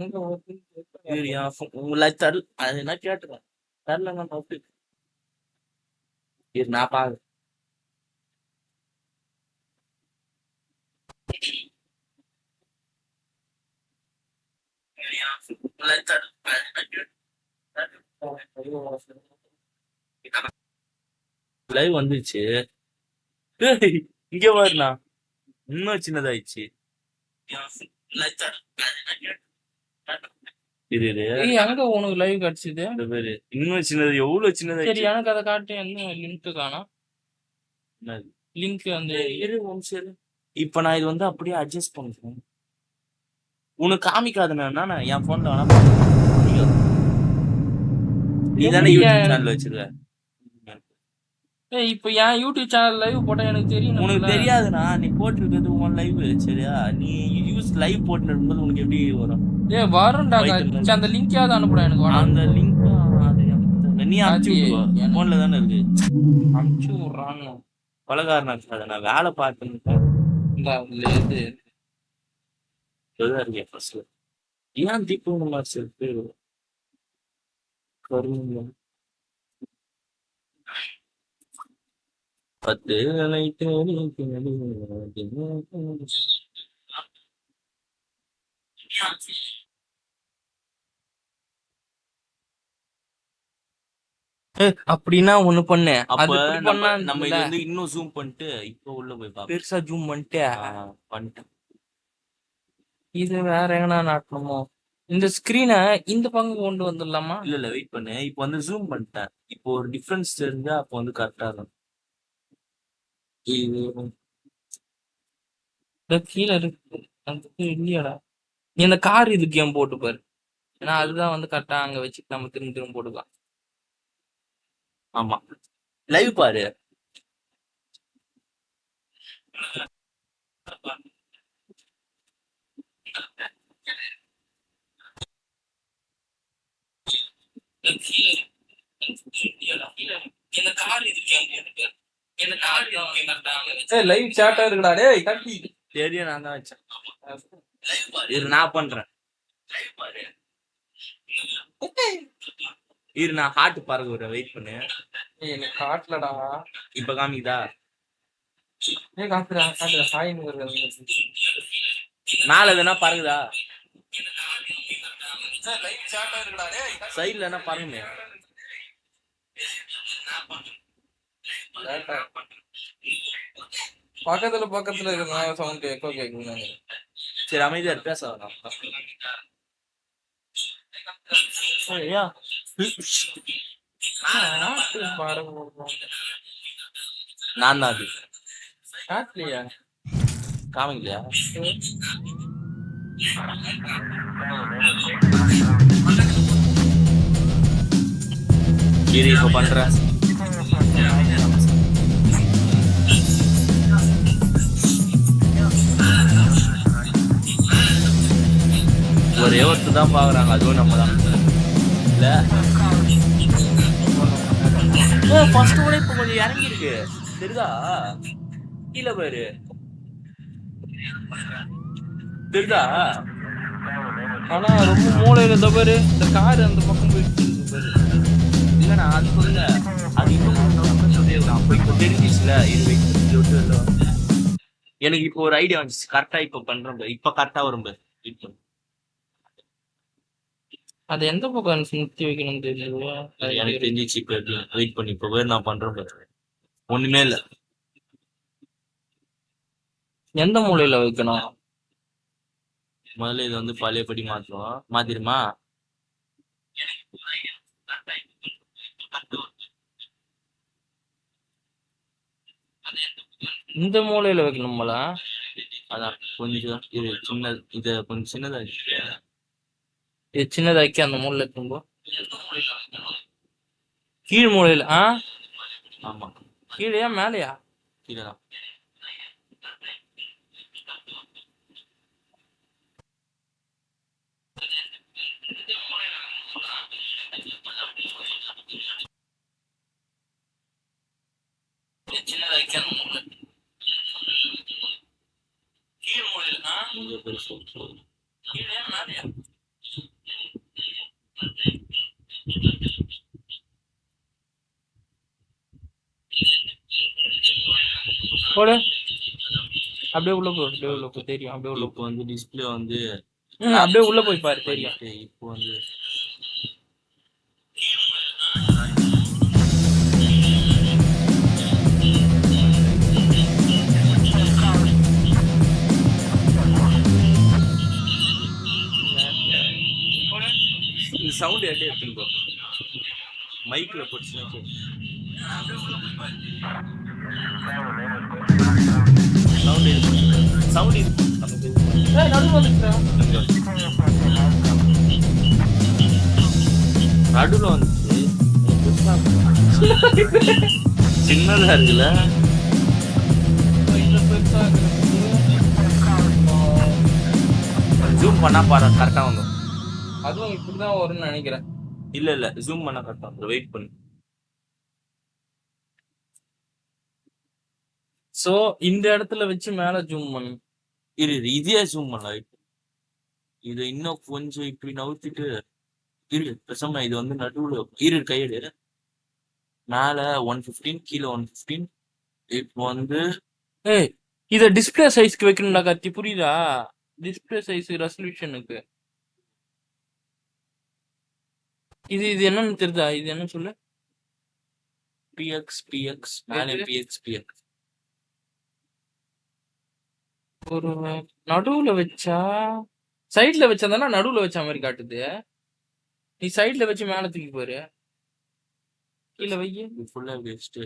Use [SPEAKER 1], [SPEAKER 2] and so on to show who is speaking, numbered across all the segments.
[SPEAKER 1] எங்க வருது?
[SPEAKER 2] தரல அது என்ன கேட்டுறேன் தரலங்க இரு நான் பாரு லைவ் வந்துச்சு. இங்க பாருண்ணா. இன்னும் சின்னதாயிடுச்சு.
[SPEAKER 1] ஏய், எங்க உனக்கு லைவ் கிடைச்சது?
[SPEAKER 2] இந்த பேரு. இன்னும் சின்னது எவ்வளவு
[SPEAKER 1] சரி
[SPEAKER 2] சின்னதாயிடுச்சு
[SPEAKER 1] எனக்கு அதை காட்டு என்ன லிங்க் காணோம்?
[SPEAKER 2] என்னது?
[SPEAKER 1] லிங்க் அந்த
[SPEAKER 2] இரு இரு. இப்ப நான் இது வந்து அப்படியே அட்ஜஸ்ட் பண்ணிக்கிறேன். உனக்கு காமிக்காதுண்ணா நான் என் போன்ல வேணா. நீ தானே யூடியூப் சேனல் வச்சிருக்க.
[SPEAKER 1] ஏய் இப்போ என் யூடியூப் சேனல் லைவ் போட்டா எனக்கு தெரியும்
[SPEAKER 2] உனக்கு தெரியாதுண்ணா நீ போட்டிருக்கிறது உன் லைவ் சரியா? நீ யூஸ் லைவ் போட்டு இருக்கும்போது உனக்கு எப்படி வரும்?
[SPEAKER 1] ஏய் வரும்டா சரி. அந்த லிங்க் யாவது அனுப்புடா எனக்கு
[SPEAKER 2] அந்த லிங்க் நீ அனுப்பிச்சு விடுவா போன்ல தானே இருக்கு.
[SPEAKER 1] அனுப்பிச்சு விட்றான்னு
[SPEAKER 2] கொலகாரனா இருக்காது நான் வேலை
[SPEAKER 1] அதுல இது
[SPEAKER 2] இருக்கேன் ஃபர்ஸ்ட்ல ஏன் இந்த மாதிரி செல்ஃபி கருங்க பத்து அலை தேடி
[SPEAKER 1] அப்படின்னா ஒண்ணு பண்ணு.
[SPEAKER 2] அப்ப நம்ம
[SPEAKER 1] பண்ணா
[SPEAKER 2] நம்ம இது வந்து இன்னும் ஜூம் பண்ணிட்டு இப்போ உள்ள போய் பார்ப்போம்
[SPEAKER 1] பெருசா ஜூம் பண்ணிட்டு.
[SPEAKER 2] பண்ணிட்டேன்
[SPEAKER 1] இது வேற எங்கனா நாட்டணுமோ? இந்த ஸ்கிரீனை இந்த பங்கு கொண்டு வந்துடலாமா?
[SPEAKER 2] இல்ல இல்ல வெயிட் பண்ணு. இப்போ வந்து ஜூம் பண்ணிட்டேன். இப்போ ஒரு டிஃபரன்ஸ் தெரிஞ்சா அப்போ வந்து கரெக்டா இருக்கும். இது
[SPEAKER 1] கீழே இருக்கு. அந்த இது இல்லையாடா நீ அந்த கார் இது கேம் போட்டு பாரு? ஏன்னா அதுதான் வந்து கரெக்டா அங்க வச்சு நம்ம திரும்ப திரும்ப போட்டுக்கலாம்.
[SPEAKER 2] ஆமா. லைவ் பாரு.
[SPEAKER 1] ஏய் லைவ் சாட்டா இருக்குடா. டேய் கட்டி
[SPEAKER 2] தெரியும் நான் தான் வச்சேன். இரு நான் பண்றேன். இரு நான் ஹார்ட் பறக்க விடுறேன் வெயிட் பண்ணு
[SPEAKER 1] எனக்கு காட்டலடா
[SPEAKER 2] இப்ப காமிக்குதா?
[SPEAKER 1] காட்டுடா சாயின்னு வருது.
[SPEAKER 2] மேல எதுனா
[SPEAKER 1] டேய்
[SPEAKER 2] சைடுல என்ன பறகுமே
[SPEAKER 1] பக்கத்துல பக்கத்துல இருக்கிற சவுண்ட் எக்கோ கேக்குது.
[SPEAKER 2] சரி அமைதியா பேச வேணாம் ஐயா. நான் தான் அது
[SPEAKER 1] காட்டலையா
[SPEAKER 2] காமிக்கலையா இரு இப்ப பண்றேன் ஒரே ஒருத்தர் தான் பார்க்குறாங்க. அதுவும் நம்ம தான். இல்லை? ஓ ஃபர்ஸ்ட் கூட இப்போ கொஞ்சம் இறங்கியிருக்கு. தெரியுதா? கீழே பாரு தெரியுதா?
[SPEAKER 1] ஆனா ரொம்ப மூளையில இந்த பாரு இந்த கார் அந்த பக்கம் போயிட்டு இருக்கு பாரு.
[SPEAKER 2] இல்லண்ணா அது சொல்ல அது இன்னும் சொல்லியிருக்கேன் அப்போ இப்போ தெரிஞ்சிச்சுல இது wait விட்டு எனக்கு இப்போ ஒரு ஐடியா வந்துச்சு. கரெக்டா இப்போ பண்றேன் இப்போ கரெக்டா வரும் பாரு.
[SPEAKER 1] அது எந்த பக்கம் நிறுத்தி வைக்கணும்னு தெரியல.
[SPEAKER 2] எனக்கு தெரிஞ்சிச்சு இப்போ வெயிட் பண்ணி இப்போ வேறு நான் பண்றேன் பாரு. ஒண்ணுமே இல்ல.
[SPEAKER 1] எந்த மூலையில வைக்கணும்?
[SPEAKER 2] முதல்ல இது வந்து பழையபடி மாத்துவோம். மாத்திருமா
[SPEAKER 1] இந்த மூலையில வைக்கணும்ல?
[SPEAKER 2] அதான் கொஞ்சம் இது சின்ன இது கொஞ்சம் சின்னதா.
[SPEAKER 1] இது சின்னதாக்கி அந்த மூலையில வைக்கும்போ கீழ் மூலையில ஆ?
[SPEAKER 2] ஆமா.
[SPEAKER 1] கீழேயா மேலையா?
[SPEAKER 2] கீழே தான்.
[SPEAKER 1] கீழ் மூலையில கீழேயா மேலையா? போடு. அப்படியே உள்ள போ அப்படியே உள்ள போ தெரியும் அப்படியே உள்ள
[SPEAKER 2] இப்போ வந்து டிஸ்பிளே வந்து
[SPEAKER 1] அப்படியே உள்ள போய் பாரு தெரியும்.
[SPEAKER 2] இப்போ வந்து எப்படி எடுத்துக்கோ மைக்ல போட்டுச்சுன்னா சவுண்ட் சவுண்ட் இருக்கு. நடுவுல வந்துச்சு. சின்னதா இருக்குல்ல? ஜூம் பண்ணா பாரு கரெக்டா வந்துடும்
[SPEAKER 1] இப்படிதான் வரும்னு நினைக்கிறேன்.
[SPEAKER 2] இல்ல இல்ல ஜூம் பண்ணா கரெக்டா வெயிட் பண்ணு.
[SPEAKER 1] சோ இந்த இடத்துல வச்சு மேல ஜூம் பண்ணு.
[SPEAKER 2] இரு இதே ஜூம் பண்ணலாம் இப்போ இதை இன்னும் கொஞ்சம் இப்படி நவுத்திட்டு இரு பேசாம இது வந்து நடுவுல இரு கையெடு. மேல ஒன் பிப்டீன் கீழே ஒன் பிப்டீன் இப்போ வந்து
[SPEAKER 1] ஏய் இத டிஸ்ப்ளே சைஸ்க்கு வைக்கணும்டா கார்த்தி புரியுதா? டிஸ்ப்ளே சைஸ் ரெசல்யூஷனுக்கு இது இது என்னன்னு தெரியுதா இது என்ன சொல்லு?
[SPEAKER 2] பிஎக்ஸ் பிஎக்ஸ் மேலே? பிஎக்ஸ் பிஎக்ஸ்
[SPEAKER 1] ஒரு நடுவுல வச்சா சைடுல வச்சா நடுவுல வச்ச மாதிரி காட்டுது? நீ சைடுல வச்சு மேல தூக்கி போரு. கீழே வை.
[SPEAKER 2] இது ஃபுல்லா வேஸ்ட்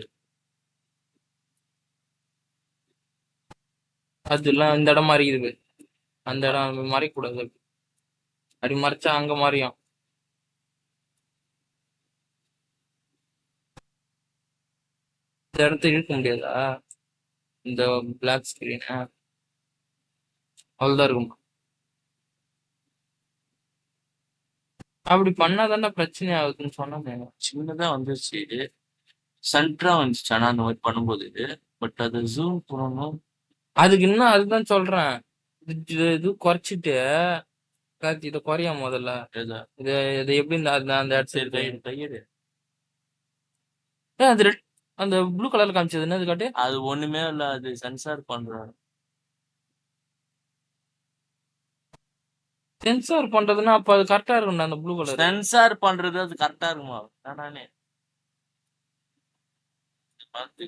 [SPEAKER 1] அதெல்லாம் இந்த இடம் இருக்குது அந்த இடம் மறைக்கூடாது. அப்படி மறைச்சா அங்க மறையும் இந்த இடத்த இழுக்க முடியாதா? இந்த பிளாக் ஸ்கிரீன் அவ்வளவுதான் இருக்கும். அப்படி பண்ணாதானே பிரச்சனை ஆகுதுன்னு சொன்னேன்
[SPEAKER 2] சின்னதா வந்துருச்சு. சென்டரா வந்துச்சு. ஆனா அந்த மாதிரி பண்ணும்போது. பட் அதை ஜூம் பண்ணணும்.
[SPEAKER 1] அதுக்கு இன்னும் அதுதான் சொல்றேன். இது இது- இது குறைச்சிட்டு கார்த்தி இதை குறையா முதல்ல. இது இது எப்படி இந்த அந்த இடத்துல ஏன் அது ரெட் அந்த ப்ளூ கலர்ல காமிச்சது என்னது காட்டு?
[SPEAKER 2] அது ஒண்ணுமே இல்ல அது சென்சார் பண்றாரு
[SPEAKER 1] சென்சார் பண்றதுன்னா அப்ப அது கரெக்டா இருக்கும்டா அந்த ப்ளூ கலர்
[SPEAKER 2] சென்சார் பண்றது அது கரெக்டா இருக்குமா? நானே பார்த்து.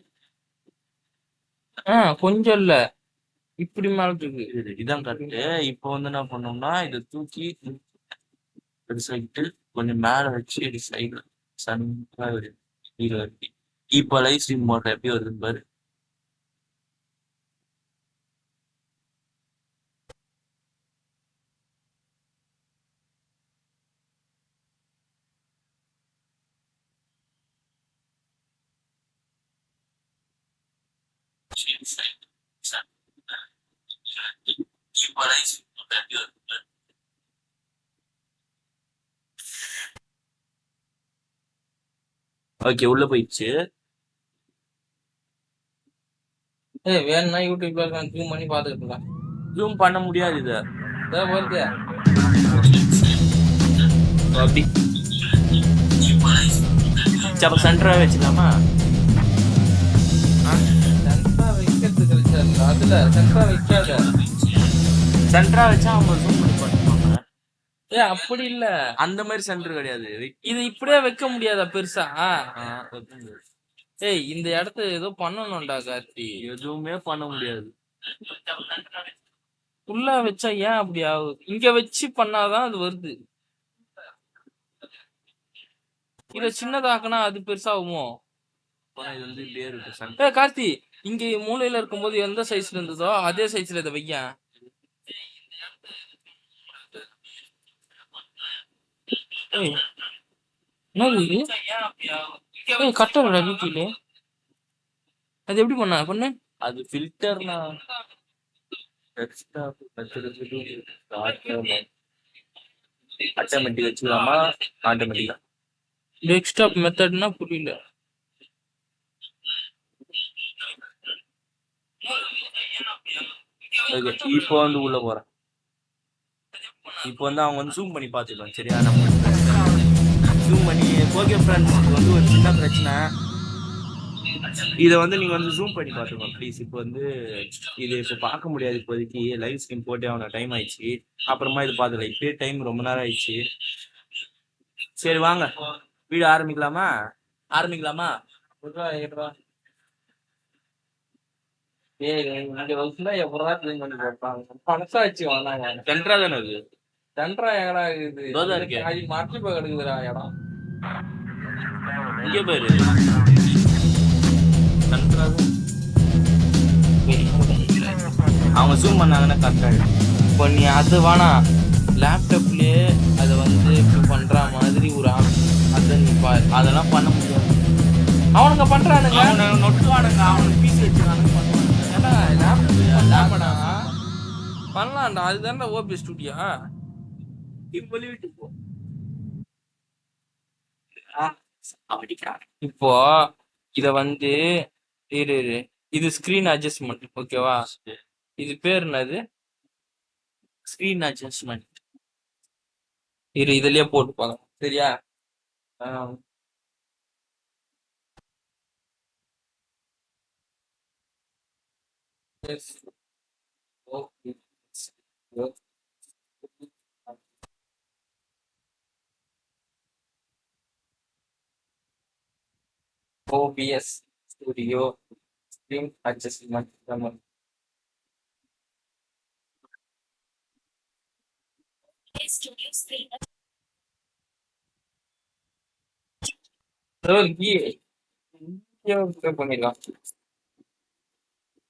[SPEAKER 1] ஆ கொஞ்சம் இல்ல. இப்படி மேல இருக்கு.
[SPEAKER 2] இது இதான் கரெக்ட் இப்போ வந்து என்ன பண்ணோம்னா இதை தூக்கி பெருசாக்கிட்டு கொஞ்சம் மேல வச்சு இப்படி சைடுல சன்ஃபிளவர் இப்போ லைவ் ஸ்ட்ரீம் மோட்டர் எப்படி வருதுன்னு பாரு இப்போ லைவ் ஸ்ட்ரீம் எப்படி வருது பாரு. ஓகே உள்ள போயிடுச்சு
[SPEAKER 1] ஏய் வேணும்னா யூடியூப்ல ஜூம் பண்ணி பாத்துட்டு இருக்கலாம்
[SPEAKER 2] ஜூம் பண்ண முடியாது இத.
[SPEAKER 1] வருது
[SPEAKER 2] அப்படி. அப்ப சென்டரா வச்சுக்கலாமா?
[SPEAKER 1] சென்சார் வைக்கிறதுக்கு அதுல சென்சார் வைக்காத.
[SPEAKER 2] சென்டரா வச்சா அவங்க ஜூம் பண்ணி பண்ணுவாங்க
[SPEAKER 1] ஏ அப்படி இல்ல.
[SPEAKER 2] அந்த மாதிரி சென்டர் கிடையாது.
[SPEAKER 1] இது இப்படியே வைக்க முடியாதா பெருசா?
[SPEAKER 2] ஆ, ஓகே.
[SPEAKER 1] ஏய் இந்த இடத்த ஏதோ பண்ணணும்டா கார்த்தி.
[SPEAKER 2] எதுவுமே பண்ண முடியாது.
[SPEAKER 1] ஃபுல்லா வச்சா ஏன் அப்படி ஆகுது? இங்க வச்சு பண்ணாதான் அது வருது. இத சின்னதாக்குனா அது பெருசாகுமோ?
[SPEAKER 2] இது வந்து இப்படியே இருக்கு சென்டர்
[SPEAKER 1] ஏ கார்த்தி இங்க மூலையில இருக்கும்போது எந்த சைஸ்ல இருந்ததோ அதே சைஸ்ல இதை ஏய் என்னது ஏய் கட்டறடா வீட்டிலே அது எப்படி பண்ண பண்ணு.
[SPEAKER 2] அது ஃபில்டர்னா எக்ஸ்ட்ரா ஆட்டோமேட்டிக் வச்சுக்கலாமா? ஆட்டோமேட்டிக்கா?
[SPEAKER 1] டெஸ்க்டாப் மெத்தட்னா புரியல.
[SPEAKER 2] இப்போ வந்து உள்ள போறேன். இப்போ வந்து அவங்க வந்து ஜூம் பண்ணி பார்த்துக்கலாம் சரியா? நம்ம ஜூம் பண்ணி ஓகே ஃப்ரெண்ட்ஸ் இது வந்து ஒரு சின்ன பிரச்சனை. இதை வந்து நீங்கள் வந்து ஜூம் பண்ணி பார்த்துக்கோங்க ப்ளீஸ் இப்போ வந்து இது இப்போ பார்க்க முடியாது இப்போதைக்கு. லைவ் ஸ்க்ரீன் போட்டே ஆகணும். டைம் ஆயிடுச்சு. அப்புறமா இது பார்த்துக்கலாம். இப்பயே டைம் ரொம்ப நேரம் ஆயிடுச்சு. சரி வாங்க. வீடியோ ஆரம்பிக்கலாமா? ஆரம்பிக்கலாமா?
[SPEAKER 1] மனசாட்சி வேணாங்க.
[SPEAKER 2] சென்ட்ரா தானே இது.
[SPEAKER 1] ரெண்டரை எங்கடா இருக்குது? மறைச்சு போய் கிடக்குதுடா இடம்.
[SPEAKER 2] இங்கே பாரு. அவங்க ஜூம் பண்ணாங்கன்னா கரெக்டாக
[SPEAKER 1] இப்போ நீ அது வேணாம் லேப்டாப்லயே அதை வந்து இப்படி பண்ற மாதிரி ஒரு ஆப் அதை நீ
[SPEAKER 2] அதெல்லாம் பண்ண முடியாது.
[SPEAKER 1] அவனுங்க பண்றானுங்க.
[SPEAKER 2] அவனுக்கு நொட்டுவானுங்க. அவனுக்கு பீஸ் வச்சுக்கானுங்க பண்ணுவானுங்க.
[SPEAKER 1] ஏடா லேப்டாப் லேப்டா பண்ணலாம்டா. அதுதான்டா ஓபி ஸ்டுடியோ
[SPEAKER 2] இப்போ வீட்டு போ.
[SPEAKER 1] இப்போ இத வந்து இரு இரு. இது ஸ்கிரீன் அட்ஜஸ்ட்மெண்ட் ஓகேவா இது பேர் என்னது?
[SPEAKER 2] ஸ்க்ரீன் அட்ஜஸ்ட்மெண்ட்
[SPEAKER 1] இரு இதுலயே போட்டுப்பாங்க சரியா? ஆம். Screen ஸ்டுடியோ இங்கே இங்கே வந்து பண்ணிடலாம்.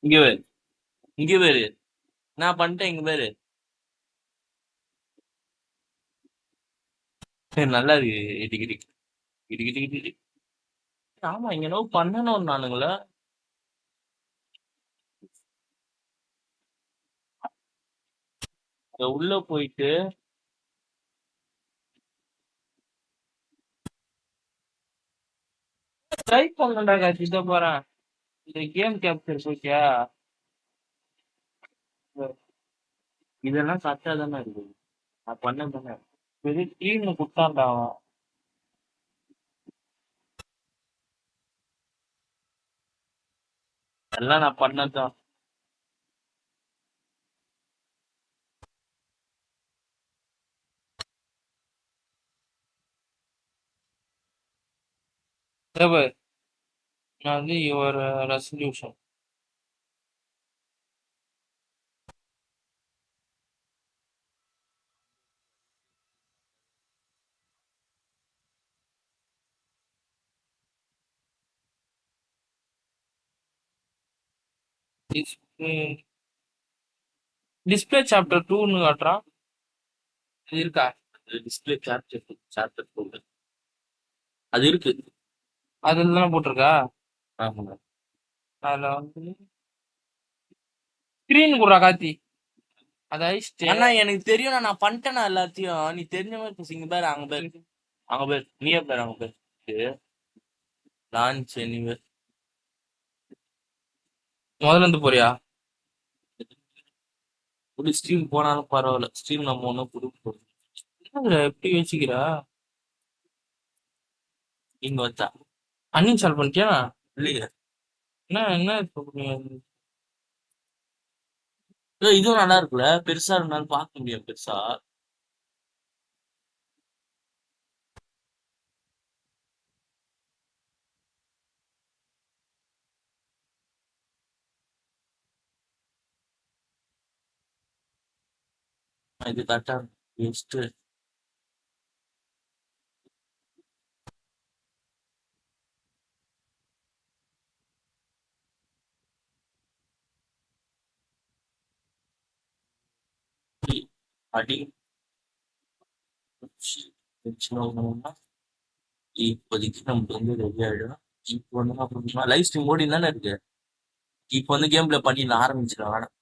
[SPEAKER 2] இங்க பேரு. இங்க பேரு. நான் பண்ணிட்டேன் இங்க பேரு. நல்லா இருக்கு. இடி இடி. ஆமா இங்க நோ பண்ணணும் நானுங்களே இங்க உள்ள போயிட்டு
[SPEAKER 1] ட்ரை பண்ணடா காட்சி போறேன் இந்த கேம் கேப்சர் போச்சியா
[SPEAKER 2] இதெல்லாம் கரெக்டா தானே இருக்கு நான் பண்ண தானே
[SPEAKER 1] பெரிய டீம் குட்டான்டா அவன்.
[SPEAKER 2] எல்லாம் நான் பண்ணதான்
[SPEAKER 1] நான் வந்து your resolution display display chapter டூன்னு காட்டுறான் இது இருக்கா?
[SPEAKER 2] டிஸ்பிளே கேப்சர் சாப்டர் போட்டு அது இருக்கு.
[SPEAKER 1] அதில் தானே போட்டிருக்கா?
[SPEAKER 2] ஆமாங்க
[SPEAKER 1] அதில் வந்து ஸ்க்ரீன் குடுறா காத்தி அதை அழிச்சிட்டு.
[SPEAKER 2] அண்ணா எனக்கு தெரியும் நான் பண்ணிட்டேனா எல்லாத்தையும். நீ தெரிஞ்ச மாதிரி. இங்க பேர் அங்க பேர். அங்க பேர் நீயே பேர் அங்க பேர்? லான்ச் எனிவே
[SPEAKER 1] முதல்ல இருந்து போறியா?
[SPEAKER 2] ஒரு ஸ்ட்ரீம் போனாலும் பரவாயில்ல. ஸ்ட்ரீம் நம்ம ஒன்றும் கொடுக்க
[SPEAKER 1] என்னதுடா, எப்படி வச்சுக்கிறா
[SPEAKER 2] இங்க வச்சா
[SPEAKER 1] அன்இன்ஸ்டால் பண்ணிட்டியா?
[SPEAKER 2] இல்லையே
[SPEAKER 1] என்ன என்ன இப்போ
[SPEAKER 2] இதுவும் நல்லா இருக்குல்ல. பெருசா இருந்தாலும் பார்க்க முடியும் பெருசா. இது கரெக்டா வேஸ்ட் அடி வச்சுனோம்னா இப்போதைக்கு நமக்கு வந்து ரெடி ஆயிடும் இப்போ வந்து அப்புறமா லைவ் ஸ்ட்ரீம் ஓடி தானே இருக்கு இப்போ வந்து கேம் பிளே பண்ணி நான் ஆரம்பிச்சிடலாம் வேணாம்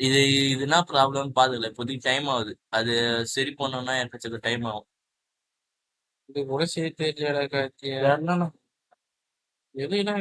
[SPEAKER 2] இது இது என்ன ப்ராப்ளம் பாதுல இப்போதைக்கு டைம் ஆகுது. அது சரி பண்ணோம்னா எனக்கு டைம் ஆகும்.
[SPEAKER 1] இது கூட சேர்த்து தெரியலடா கார்த்தி
[SPEAKER 2] வேற என்னண்ணா?
[SPEAKER 1] எதுனா